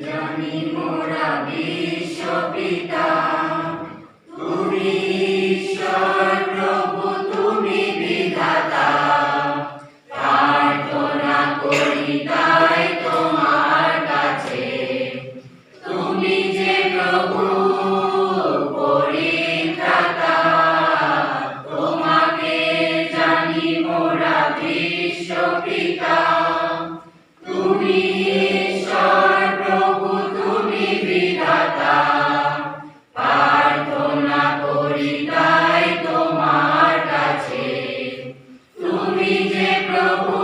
জানি মোরা বিশ্বপিতা। তুমি ঈশ্বর প্রভু, তুমি বিধাতা। প্রার্থনা করি তাই তোমার কাছে। তুমি যে প্রভু পরিত্রাতা তোমাকে জানি মোরা বিশ্বপিতা। তুমি তুমি যে প্রভু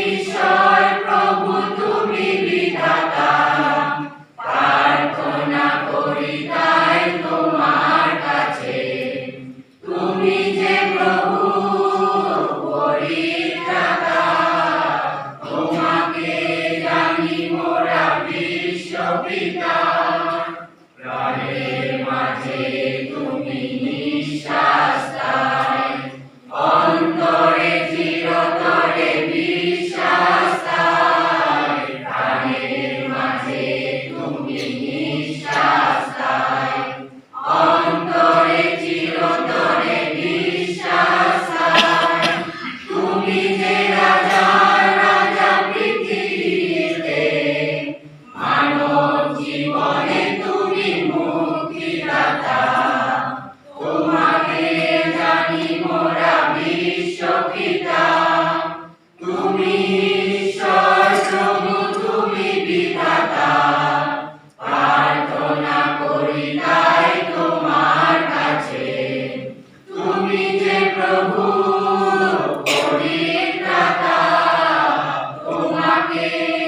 Amen.